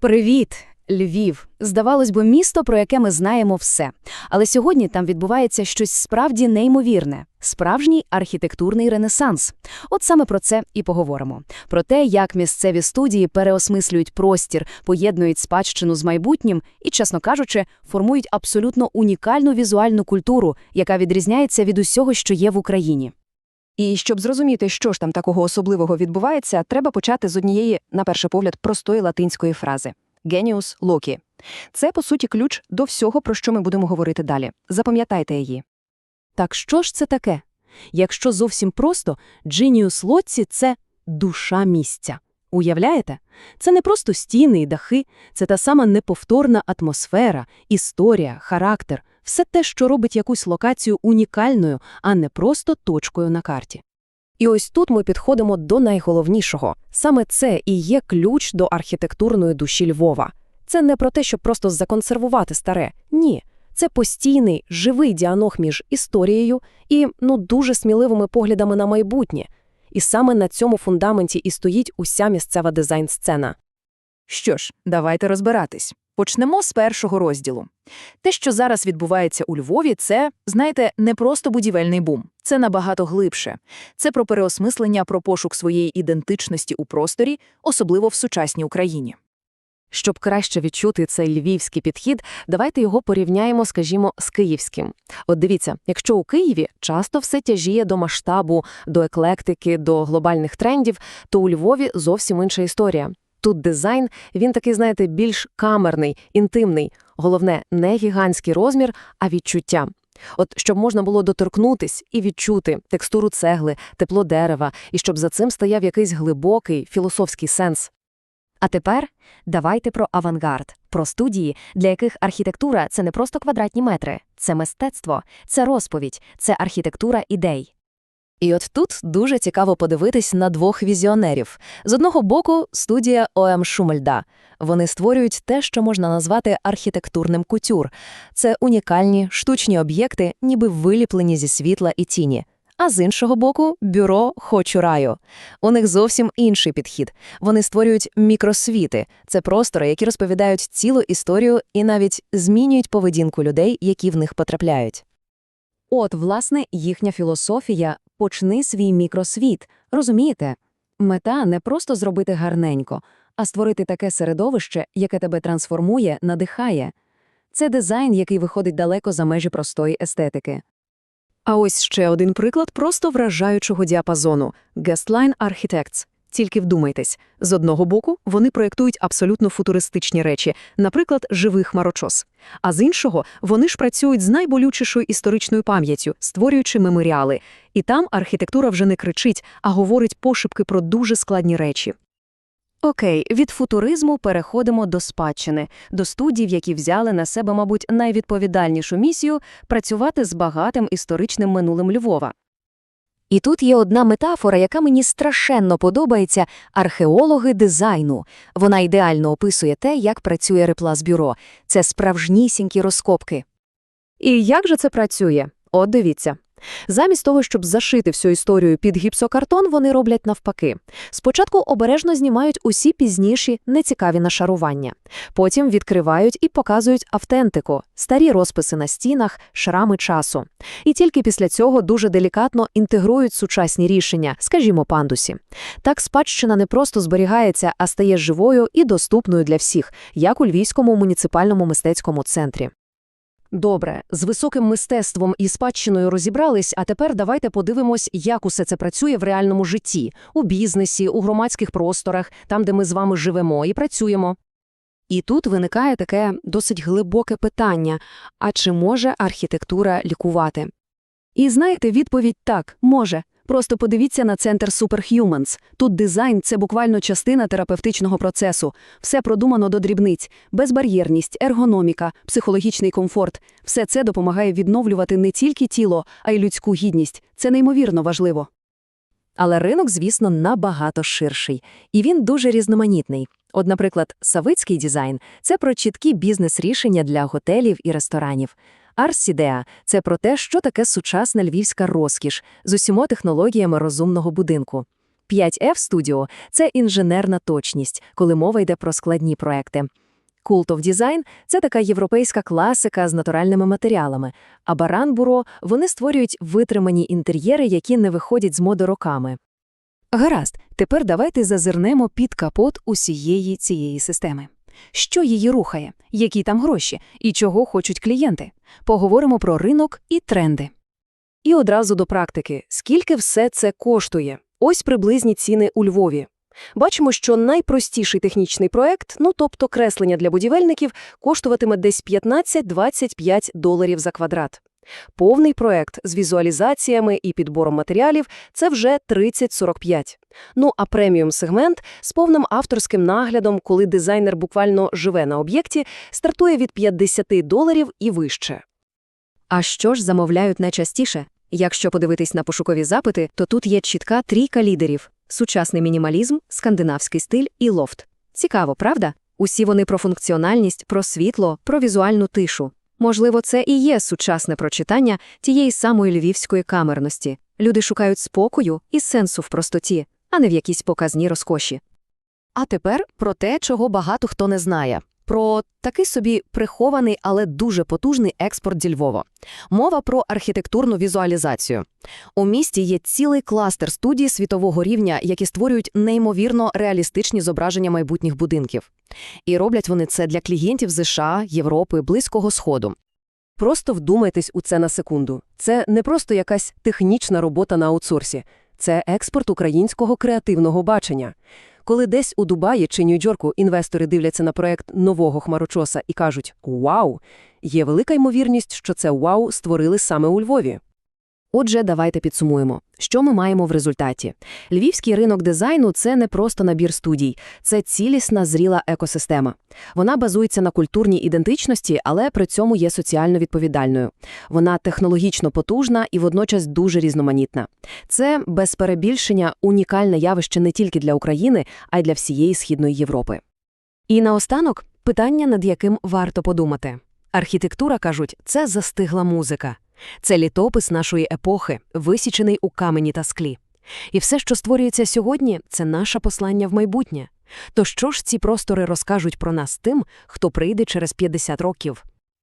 Привіт, Львів. Здавалось би, місто, про яке ми знаємо все. Але сьогодні там відбувається щось справді неймовірне – справжній архітектурний ренесанс. От саме про це і поговоримо. Про те, як місцеві студії переосмислюють простір, поєднують спадщину з майбутнім і, чесно кажучи, формують абсолютно унікальну візуальну культуру, яка відрізняється від усього, що є в Україні. І щоб зрозуміти, що ж там такого особливого відбувається, треба почати з однієї, на перший погляд, простої латинської фрази «genius loci». Це, по суті, ключ до всього, про що ми будемо говорити далі. Запам'ятайте її. Так що ж це таке? Якщо зовсім просто, Genius Лоці – це душа місця. Уявляєте? Це не просто стіни і дахи, це та сама неповторна атмосфера, історія, характер – все те, що робить якусь локацію унікальною, а не просто точкою на карті. І ось тут ми підходимо до найголовнішого. Саме це і є ключ до архітектурної душі Львова. Це не про те, щоб просто законсервувати старе. Ні. Це постійний, живий діалог між історією і, ну, дуже сміливими поглядами на майбутнє. І саме на цьому фундаменті і стоїть уся місцева дизайн-сцена. Що ж, давайте розбиратись. Почнемо з першого розділу. Те, що зараз відбувається у Львові, це, знаєте, не просто будівельний бум. Це набагато глибше. Це про переосмислення, про пошук своєї ідентичності у просторі, особливо в сучасній Україні. Щоб краще відчути цей львівський підхід, давайте його порівняємо, скажімо, з київським. От дивіться, якщо у Києві часто все тяжіє до масштабу, до еклектики, до глобальних трендів, то у Львові зовсім інша історія. Тут дизайн, він такий, знаєте, більш камерний, інтимний. Головне, не гігантський розмір, а відчуття. От щоб можна було доторкнутись і відчути текстуру цегли, тепло дерева, і щоб за цим стояв якийсь глибокий філософський сенс. А тепер давайте про авангард, про студії, для яких архітектура це не просто квадратні метри, це мистецтво, це розповідь, це архітектура ідей. І от тут дуже цікаво подивитись на двох візіонерів. З одного боку, студія ОМ Шумельда. Вони створюють те, що можна назвати архітектурним кутюр. Це унікальні штучні об'єкти, ніби виліплені зі світла і тіні. А з іншого боку, бюро «Хочу раю». У них зовсім інший підхід. Вони створюють мікросвіти. Це простори, які розповідають цілу історію і навіть змінюють поведінку людей, які в них потрапляють. От, власне, їхня філософія «почни свій мікросвіт». Розумієте? Мета не просто зробити гарненько, а створити таке середовище, яке тебе трансформує, надихає. Це дизайн, який виходить далеко за межі простої естетики. А ось ще один приклад просто вражаючого діапазону – Guestline Architects. Тільки вдумайтесь, з одного боку вони проєктують абсолютно футуристичні речі, наприклад, живий хмарочос. А з іншого, вони ж працюють з найболючішою історичною пам'яттю, створюючи меморіали. І там архітектура вже не кричить, а говорить пошепки про дуже складні речі. Окей, від футуризму переходимо до спадщини, до студій, які взяли на себе, мабуть, найвідповідальнішу місію – працювати з багатим історичним минулим Львова. І тут є одна метафора, яка мені страшенно подобається – археологи дизайну. Вона ідеально описує те, як працює реплас-бюро. Це справжнісінькі розкопки. І як же це працює? От дивіться. Замість того, щоб зашити всю історію під гіпсокартон, вони роблять навпаки. Спочатку обережно знімають усі пізніші нецікаві нашарування. Потім відкривають і показують автентику, старі розписи на стінах, шрами часу. І тільки після цього дуже делікатно інтегрують сучасні рішення, скажімо, пандусі. Так спадщина не просто зберігається, а стає живою і доступною для всіх, як у Львівському муніципальному мистецькому центрі. Добре, з високим мистецтвом і спадщиною розібрались, а тепер давайте подивимось, як усе це працює в реальному житті, у бізнесі, у громадських просторах, там, де ми з вами живемо і працюємо. І тут виникає таке досить глибоке питання – а чи може архітектура лікувати? І знаєте, відповідь – так, може. Просто подивіться на центр Superhumans. Тут дизайн – це буквально частина терапевтичного процесу. Все продумано до дрібниць. Безбар'єрність, ергономіка, психологічний комфорт – все це допомагає відновлювати не тільки тіло, а й людську гідність. Це неймовірно важливо. Але ринок, звісно, набагато ширший. І він дуже різноманітний. От, наприклад, Савицький дизайн – це про чіткі бізнес-рішення для готелів і ресторанів. Арсідеа – це про те, що таке сучасна львівська розкіш з усіма технологіями розумного будинку. 5F Studio – це інженерна точність, коли мова йде про складні проекти. Cult of Design – це така європейська класика з натуральними матеріалами, а Bureau – вони створюють витримані інтер'єри, які не виходять з моди роками. Гаразд, тепер давайте зазирнемо під капот усієї цієї системи. Що її рухає, які там гроші і чого хочуть клієнти? Поговоримо про ринок і тренди. І одразу до практики. Скільки все це коштує? Ось приблизні ціни у Львові. Бачимо, що найпростіший технічний проект, ну тобто креслення для будівельників, коштуватиме десь 15-25 доларів за квадрат. Повний проект з візуалізаціями і підбором матеріалів – це вже 30-45. Ну а преміум-сегмент з повним авторським наглядом, коли дизайнер буквально живе на об'єкті, стартує від 50 доларів і вище. А що ж замовляють найчастіше? Якщо подивитись на пошукові запити, то тут є чітка трійка лідерів – сучасний мінімалізм, скандинавський стиль і лофт. Цікаво, правда? Усі вони про функціональність, про світло, про візуальну тишу. Можливо, це і є сучасне прочитання тієї самої львівської камерності. Люди шукають спокою і сенсу в простоті, а не в якійсь показній розкоші. А тепер про те, чого багато хто не знає. Про такий собі прихований, але дуже потужний експорт зі Львова. Мова про архітектурну візуалізацію. У місті є цілий кластер студій світового рівня, які створюють неймовірно реалістичні зображення майбутніх будинків. І роблять вони це для клієнтів з США, Європи, Близького Сходу. Просто вдумайтесь у це на секунду. Це не просто якась технічна робота на аутсорсі. Це експорт українського креативного бачення. Коли десь у Дубаї чи Нью-Йорку інвестори дивляться на проект нового хмарочоса і кажуть «Вау!», є велика ймовірність, що це «Вау» створили саме у Львові. Отже, давайте підсумуємо. Що ми маємо в результаті? Львівський ринок дизайну – це не просто набір студій, це цілісна зріла екосистема. Вона базується на культурній ідентичності, але при цьому є соціально відповідальною. Вона технологічно потужна і водночас дуже різноманітна. Це, без перебільшення, унікальне явище не тільки для України, а й для всієї Східної Європи. І наостанок – питання, над яким варто подумати. Архітектура, кажуть, це застигла музика. Це літопис нашої епохи, висічений у камені та склі. І все, що створюється сьогодні, це наше послання в майбутнє. То що ж ці простори розкажуть про нас тим, хто прийде через 50 років?